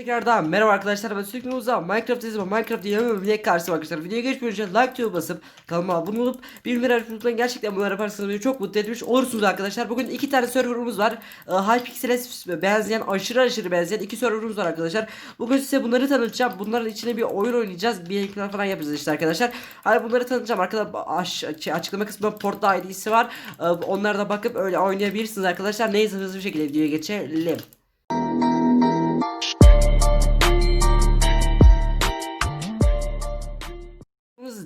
Tekrardan merhaba arkadaşlar ben sürekli uzağım Minecraft izleme Minecraft yeni bir karşısına arkadaşlar. Videoya geçmeden önce like tuşuna basıp kanalıma abone olup bildirimleri açmayı unutmayın gerçekten bunları yaparsanız beni çok mutlu etmiş olursunuz arkadaşlar. Bugün iki tane serverımız var. Ee, Hypixel'e benzeyen aşırı aşırı benzeyen iki serverımız var arkadaşlar. Bugün size bunları tanıtacağım. Bunların içine bir oyun oynayacağız. Bir ekran falan yapacağız işte arkadaşlar. Hani bunları tanıtacağım. Arkada aş şey, açıklama kısmında portta ID'si var. Ee, onlara da bakıp öyle oynayabilirsiniz arkadaşlar. Neyse hızlı bir şekilde videoya geçelim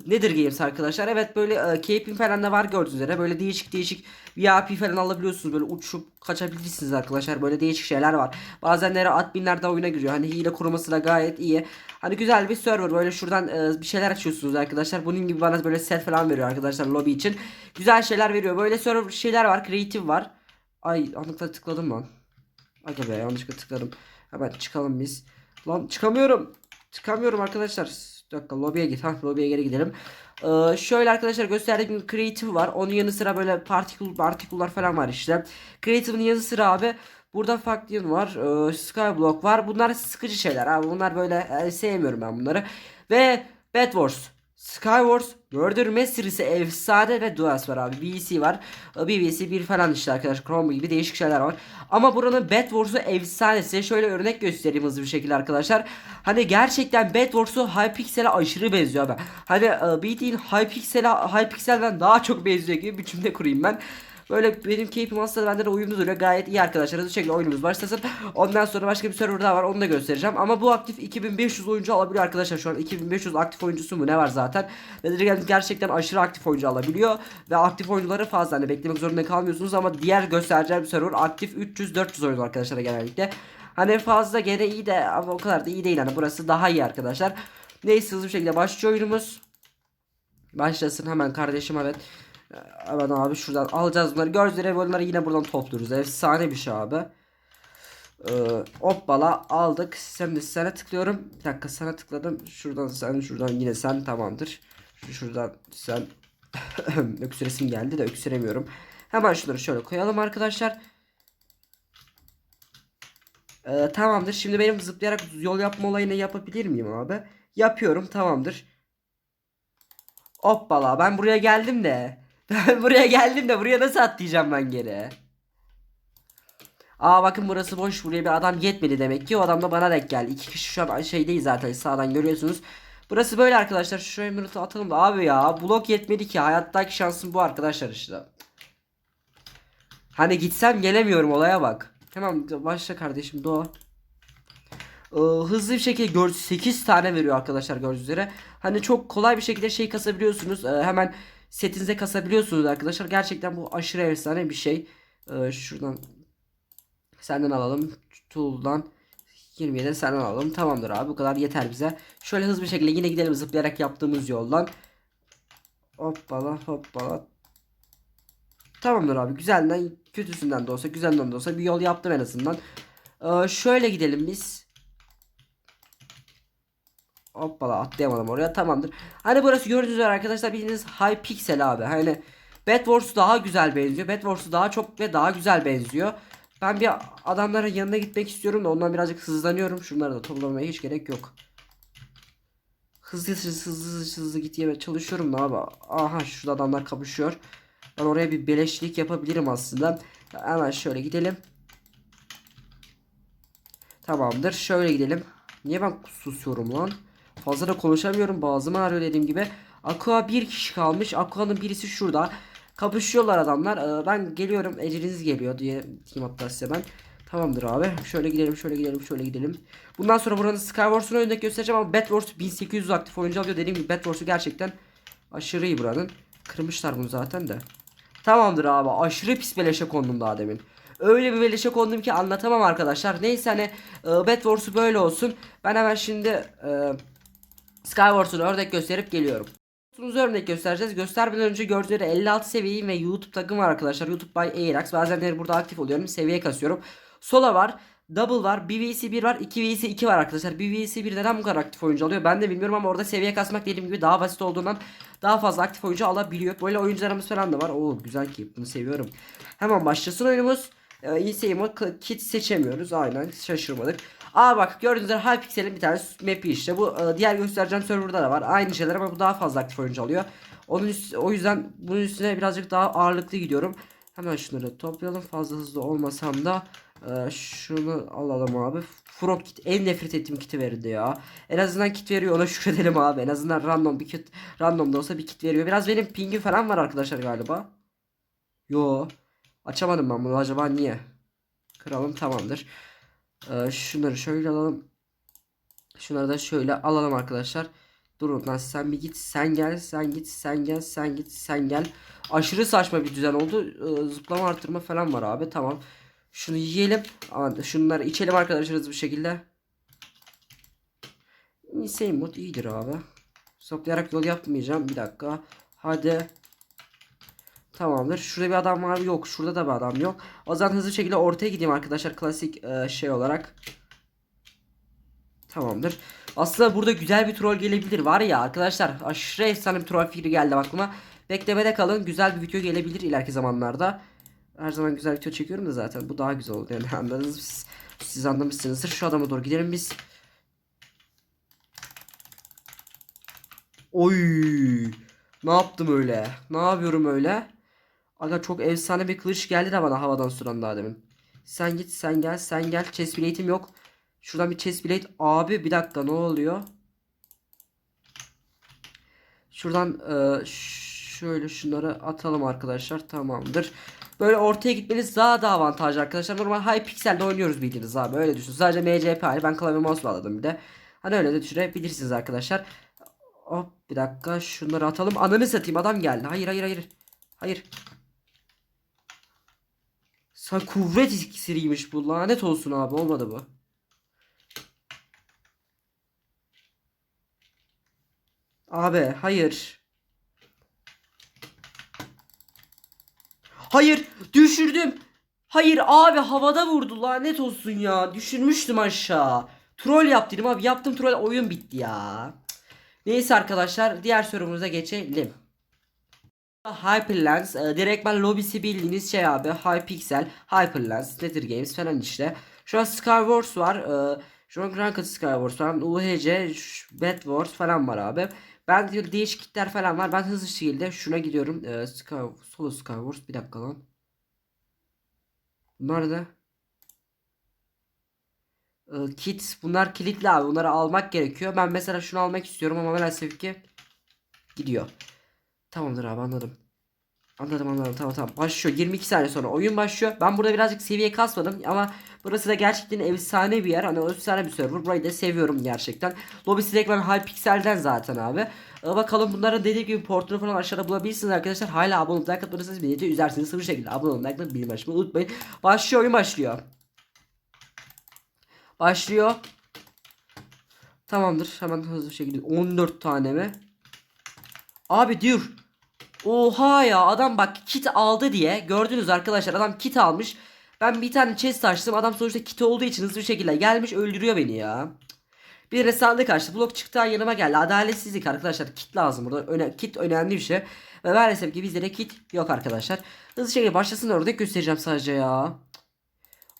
Nedir Games arkadaşlar? Evet böyle e, camping falan da var gördüğünüz üzere. Böyle değişik değişik VIP falan alabiliyorsunuz. Böyle uçup kaçabilirsiniz arkadaşlar. Böyle değişik şeyler var. Bazenleri adminler de oyuna giriyor. Hani hile koruması da gayet iyi. Hani güzel bir server. Böyle şuradan e, bir şeyler açıyorsunuz arkadaşlar. Bunun gibi bana böyle set falan veriyor arkadaşlar lobby için. Güzel şeyler veriyor. Böyle server şeyler var. Creative var. Ay anlıkla tıkladım lan. Aga be yanlışlıkla tıkladım. Hemen çıkalım biz. Lan çıkamıyorum. Çıkamıyorum arkadaşlar. Bir dakika lobiye git. Ha lobiye geri gidelim. Ee, şöyle arkadaşlar gösterdiğim gibi creative var. Onun yanı sıra böyle particle particle'lar falan var işte. Creative'ın yanı sıra abi Burada Faction var. E, Skyblock var. Bunlar sıkıcı şeyler abi. Bunlar böyle e, sevmiyorum ben bunları. Ve Bed Wars. Skywars, Murder Mystery'si efsane ve Duels var abi. BBC var. E, BBC 1 falan işte arkadaşlar. Chrome gibi değişik şeyler var. Ama buranın Bed Wars'u efsanesi. Şöyle örnek göstereyim hızlı bir şekilde arkadaşlar. Hani gerçekten Bed Wars'u Hypixel'e aşırı benziyor abi. Hani e, bildiğin Hypixel'e Hypixel'den daha çok benziyor gibi bir cümle kurayım ben. Böyle benim keyfim aslında bende de uyumlu duruyor. Gayet iyi arkadaşlar. Hızlı şekilde oyunumuz başlasın. Ondan sonra başka bir server daha var. Onu da göstereceğim. Ama bu aktif 2500 oyuncu alabiliyor arkadaşlar. Şu an 2500 aktif oyuncusu mu ne var zaten. Nedir gerçekten aşırı aktif oyuncu alabiliyor. Ve aktif oyuncuları fazla. Hani beklemek zorunda kalmıyorsunuz. Ama diğer göstereceğim server aktif 300-400 oyuncu arkadaşlar genellikle. Hani fazla gene iyi de ama o kadar da iyi değil. Hani burası daha iyi arkadaşlar. Neyse hızlı bir şekilde başlıyor oyunumuz. Başlasın hemen kardeşim evet. Evet abi şuradan alacağız bunları. Gördüğünüz bunları yine buradan topluyoruz. Efsane bir şey abi. Ee, hoppala aldık. Sen de sana tıklıyorum. Bir dakika sana tıkladım. Şuradan sen şuradan yine sen tamamdır. Şuradan sen öksüresim geldi de öksüremiyorum. Hemen şunları şöyle koyalım arkadaşlar. Ee, tamamdır. Şimdi benim zıplayarak yol yapma olayını yapabilir miyim abi? Yapıyorum tamamdır. Hoppala ben buraya geldim de. Ben buraya geldim de buraya nasıl atlayacağım ben geri? Aa bakın burası boş buraya bir adam yetmedi demek ki o adam da bana denk geldi. İki kişi şu an şey değil zaten sağdan görüyorsunuz. Burası böyle arkadaşlar şu emirati atalım da abi ya blok yetmedi ki hayattaki şansım bu arkadaşlar işte. Hani gitsem gelemiyorum olaya bak. Tamam başla kardeşim doğa. Ee, hızlı bir şekilde gör 8 tane veriyor arkadaşlar gördüğünüz üzere. Hani çok kolay bir şekilde şey kasabiliyorsunuz. Ee, hemen setinize kasabiliyorsunuz arkadaşlar. Gerçekten bu aşırı efsane bir şey. Ee, şuradan senden alalım. Tool'dan 27 senden alalım. Tamamdır abi bu kadar yeter bize. Şöyle hızlı bir şekilde yine gidelim zıplayarak yaptığımız yoldan. Hoppala hoppala. Tamamdır abi güzelden kötüsünden de olsa güzelden de olsa bir yol yaptım en azından. Ee, şöyle gidelim biz. Hoppala atlayamadım oraya tamamdır. Hani burası gördüğünüz üzere arkadaşlar bildiğiniz Hypixel abi. Hani Bed Wars daha güzel benziyor. Bed Wars daha çok ve daha güzel benziyor. Ben bir adamların yanına gitmek istiyorum da ondan birazcık hızlanıyorum. Şunları da toplamaya hiç gerek yok. Hızlı hızlı hızlı hızlı, hızlı gitmeye çalışıyorum da abi. Aha şurada adamlar kapışıyor. Ben oraya bir beleşlik yapabilirim aslında. Hemen şöyle gidelim. Tamamdır. Şöyle gidelim. Niye ben susuyorum lan? Fazla da konuşamıyorum. Boğazım ağrıyor dediğim gibi. Aqua bir kişi kalmış. Aqua'nın birisi şurada. Kapışıyorlar adamlar. Ee, ben geliyorum. Eceliniz geliyor diye diyeyim hatta size ben. Tamamdır abi. Şöyle gidelim, şöyle gidelim, şöyle gidelim. Bundan sonra buranın Skywars'un önünde göstereceğim ama Bed Wars 1800 aktif oyuncu alıyor. Dediğim gibi Bed Wars'u gerçekten aşırı iyi buranın. Kırmışlar bunu zaten de. Tamamdır abi. Aşırı pis beleşe kondum daha demin. Öyle bir beleşe kondum ki anlatamam arkadaşlar. Neyse hani e, böyle olsun. Ben hemen şimdi e, Skywars'un örnek gösterip geliyorum. Sunucu örnek göstereceğiz. Göstermeden önce gördüğünüz 56 seviyeyim ve YouTube takım var arkadaşlar. YouTube by Airax. Bazenleri burada aktif oluyorum. Seviye kasıyorum. Sola var. Double var. BVC 1 var. 2 VC 2 var arkadaşlar. BVC 1 neden bu kadar aktif oyuncu alıyor? Ben de bilmiyorum ama orada seviye kasmak dediğim gibi daha basit olduğundan daha fazla aktif oyuncu alabiliyor. Böyle oyuncularımız falan da var. Oo güzel ki bunu seviyorum. Hemen başlasın oyunumuz. Ee, iyi mod kit seçemiyoruz. Aynen şaşırmadık. Aa bak gördüğünüz üzere Hypixel'in bir tane map'i işte. Bu e, diğer göstereceğim serverda da var. Aynı şeyler ama bu daha fazla aktif oyuncu alıyor. Onun üst- o yüzden bunun üstüne birazcık daha ağırlıklı gidiyorum. Hemen şunları toplayalım. Fazla hızlı olmasam da e, şunu alalım abi. Frog kit en nefret ettiğim kiti verildi ya. En azından kit veriyor ona şükredelim abi. En azından random bir kit random da olsa bir kit veriyor. Biraz benim pingim falan var arkadaşlar galiba. Yo. Açamadım ben bunu acaba niye? Kıralım tamamdır. Ee, şunları şöyle alalım. Şunları da şöyle alalım arkadaşlar. Durun lan sen bir git sen gel sen git sen gel sen git sen gel. Aşırı saçma bir düzen oldu. Ee, zıplama arttırma falan var abi tamam. Şunu yiyelim. Şunları içelim arkadaşlar hızlı bir şekilde. Insane mod iyidir abi. Soplayarak yol yapmayacağım. Bir dakika. Hadi. Tamamdır. Şurada bir adam var yok. Şurada da bir adam yok. O zaman hızlı şekilde ortaya gideyim arkadaşlar. Klasik e, şey olarak. Tamamdır. Aslında burada güzel bir troll gelebilir. Var ya arkadaşlar aşırı efsane bir troll fikri geldi aklıma. Beklemede kalın. Güzel bir video gelebilir ileriki zamanlarda. Her zaman güzel video çekiyorum da zaten. Bu daha güzel oldu yani anladınız siz? Siz anlamışsınızdır. Şu adama doğru gidelim biz. Oy. Ne yaptım öyle? Ne yapıyorum öyle? Aga çok efsane bir kılıç geldi de bana havadan suran daha demin. Sen git sen gel sen gel. Chest plate'im yok. Şuradan bir chest plate. Abi bir dakika ne oluyor? Şuradan e, şöyle şunları atalım arkadaşlar. Tamamdır. Böyle ortaya gitmeniz daha da avantajlı arkadaşlar. Normal Hypixel'de oynuyoruz bildiğiniz abi. Öyle düşün. Sadece MCP hali. Ben klavye mouse bağladım bir de. Hani öyle de düşürebilirsiniz arkadaşlar. Hop bir dakika şunları atalım. Ananı satayım adam geldi. Hayır hayır hayır. Hayır. Sen kuvvet iksiriymiş bu. Lanet olsun abi. Olmadı bu. Abi hayır. Hayır düşürdüm. Hayır abi havada vurdu lanet olsun ya. Düşürmüştüm aşağı. Troll yaptım abi. Yaptım troll oyun bitti ya. Neyse arkadaşlar diğer sorumuza geçelim. Hyperlens e, direktmen lobisi bildiğiniz şey abi Hypixel, Hyperlens, Nether Games falan işte. Şu an Skywars var. E, şu an Ranked Skywars var. UHC, Bed Wars falan var abi. Ben de değişik kitler falan var. Ben hızlı şekilde şuna gidiyorum. E, Sky, solo Skywars bir dakika lan. Bunlar da e, kit bunlar kilitli abi. Bunları almak gerekiyor. Ben mesela şunu almak istiyorum ama maalesef ki gidiyor. Tamamdır abi anladım. Anladım anladım tamam tamam. Başlıyor 22 saniye sonra oyun başlıyor. Ben burada birazcık seviye kasmadım ama burası da gerçekten efsane bir yer. Hani efsane bir server. Burayı da seviyorum gerçekten. Lobisi direkt ben Hypixel'den zaten abi. Ee, bakalım bunların dediğim gibi portunu falan aşağıda bulabilirsiniz arkadaşlar. Hala abone olup like atmanızı beni üzersiniz. Sıfır şekilde abone olmayı, like atmayı, açmayı unutmayın. Başlıyor oyun başlıyor. Başlıyor. Tamamdır. Hemen hızlı bir şekilde 14 tane mi? Abi dur. Oha ya adam bak kit aldı diye gördünüz arkadaşlar adam kit almış. Ben bir tane chest açtım adam sonuçta kit olduğu için hızlı bir şekilde gelmiş öldürüyor beni ya. Bir de sandık açtı blok çıktı yanıma geldi adaletsizlik arkadaşlar kit lazım burada Öne, kit önemli bir şey. Ve maalesef ki bizde de kit yok arkadaşlar. Hızlı şekilde başlasın orada göstereceğim sadece ya.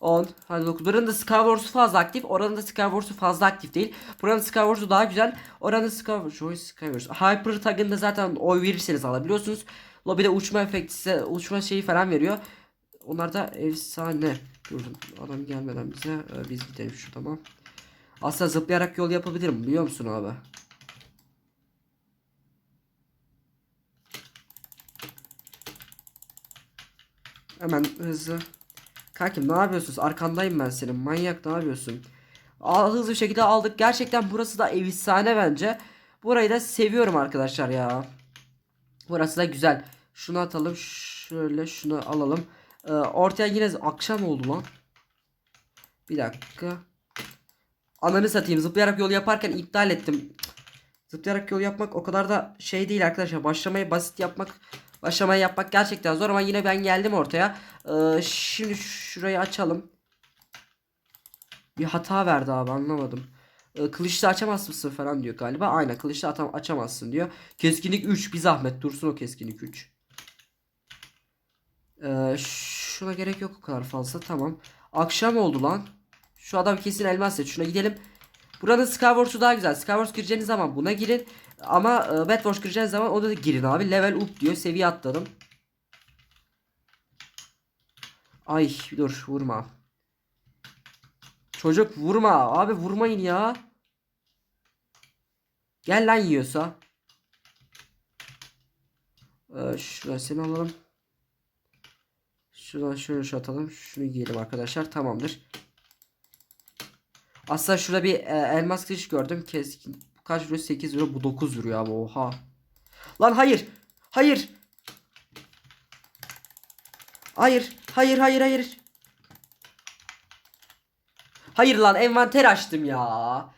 10 hadi 9 buranın da Skywars'u fazla aktif oranın da Skywars'u fazla aktif değil. Buranın Skywars'u daha güzel oranın Skywars Joy Skywars Hyper tagında zaten oy verirseniz alabiliyorsunuz. Lobide uçma efekti uçma şeyi falan veriyor. Onlar da efsane. Durun adam gelmeden bize e, biz gidelim şu tamam. Aslında zıplayarak yol yapabilirim biliyor musun abi? Hemen hızlı Kankim ne yapıyorsunuz? Arkandayım ben senin. Manyak ne yapıyorsun? Hızlı bir şekilde aldık. Gerçekten burası da efsane bence. Burayı da seviyorum arkadaşlar ya. Burası da güzel. Şunu atalım. Şöyle şunu alalım. Ee, ortaya yine akşam oldu lan. Bir dakika. Ananı satayım. Zıplayarak yol yaparken iptal ettim. Zıplayarak yol yapmak o kadar da şey değil arkadaşlar. Başlamayı basit yapmak Başlamayı yapmak gerçekten zor ama yine ben geldim ortaya. Ee, şimdi şurayı açalım. Bir hata verdi abi anlamadım. Ee, kılıçla açamaz mısın falan diyor galiba. Aynen kılıçla atam açamazsın diyor. Keskinlik 3 bir zahmet dursun o keskinlik 3. Ee, şuna gerek yok o kadar fazla tamam. Akşam oldu lan. Şu adam kesin elmas set. Şuna gidelim. Buranın Skywars'u daha güzel. Skywars gireceğiniz zaman buna girin. Ama e, Bed Wars gireceğiniz zaman ona da girin abi. Level up diyor. Seviye atladım. Ay dur vurma. Çocuk vurma. Abi vurmayın ya. Gel lan yiyorsa. Ee, şuraya seni alalım. Şuradan şöyle şu atalım. Şunu giyelim arkadaşlar. Tamamdır. Aslında şurada bir e, elmas kılıç gördüm. Keskin. Kaç vuruyor? 8 vuruyor. Bu 9 vuruyor abi. Oha. Lan hayır. Hayır. Hayır. Hayır hayır hayır. Hayır lan envanter açtım ya.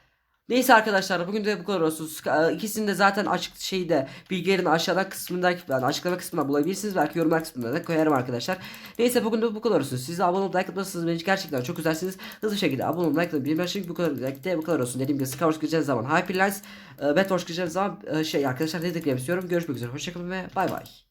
Neyse arkadaşlar bugün de bu kadar olsun. Ska- İkisini de zaten açık şeyde bilgilerin aşağıda kısmındaki yani açıklama kısmında bulabilirsiniz. Belki yorumlar kısmında da koyarım arkadaşlar. Neyse bugün de bu kadar olsun. Siz de abone olup like atmazsanız beni gerçekten çok güzelsiniz. Hızlı bir şekilde abone olup like atın. Bir başlık bu kadar de bu kadar olsun. Dediğim gibi Skywars gireceğiniz zaman Hyperlines, e, Bedwars gireceğiniz zaman e, şey arkadaşlar demek istiyorum. Görüşmek üzere. Hoşçakalın ve bay bay.